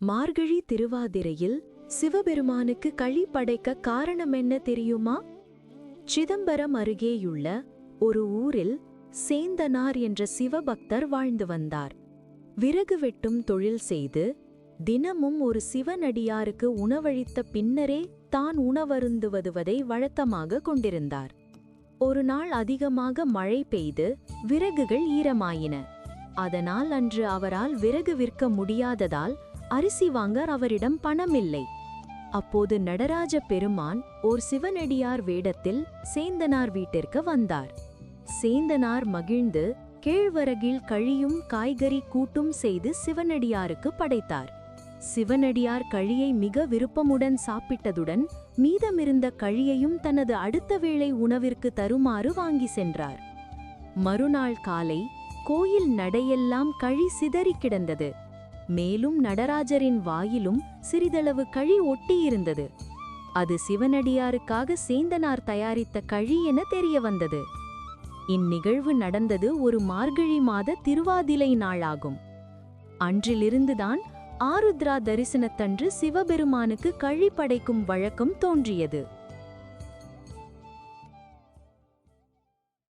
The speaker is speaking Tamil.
மார்கழி திருவாதிரையில் சிவபெருமானுக்கு களி படைக்க காரணம் என்ன தெரியுமா? சிதம்பரம் அருகேயுள்ள ஒரு ஊரில் சேந்தனார் என்ற சிவபக்தர் வாழ்ந்து வந்தார். விறகு வெட்டும் தொழில் செய்து தினமும் ஒரு சிவனடியாருக்கு உணவளித்த பின்னரே தான் உணவருந்துவதுவதை வழக்கமாக கொண்டிருந்தார். ஒரு நாள் அதிகமாக மழை பெய்து விறகுகள் ஈரமாயின. அதனால் அன்று அவரால் விறகு விற்க முடியாததால் அரிசி வாங்க அவரிடம் பணமில்லை. அப்போது நடராஜ பெருமான் ஓர் சிவனடியார் வேடத்தில் சேந்தனார் வீட்டிற்கு வந்தார். சேந்தனார் மகிழ்ந்து கேழ்வரகில் கழியும் காய்கறி கூட்டும் செய்து சிவனடியாருக்கு படைத்தார். சிவனடியார் கழியை மிக விருப்பமுடன் சாப்பிட்டதுடன் மீதமிருந்த கழியையும் தனது அடுத்த வேளை உணவிற்கு தருமாறு வாங்கி சென்றார். மறுநாள் காலை கோயில் நடையெல்லாம் கழி சிதறி கிடந்தது. மேலும் நடராஜரின் வாயிலும் சிறிதளவு கழி ஒட்டியிருந்தது. அது சிவனடியாருக்காக சேந்தனார் தயாரித்த கழி என தெரிய வந்தது. இந்நிகழ்வு நடந்தது ஒரு மார்கழி மாத திருவாதிலை நாளாகும். அன்றிலிருந்துதான் ஆருத்ரா தரிசனத்தன்று சிவபெருமானுக்கு கழி படைக்கும் வழக்கம் தோன்றியது.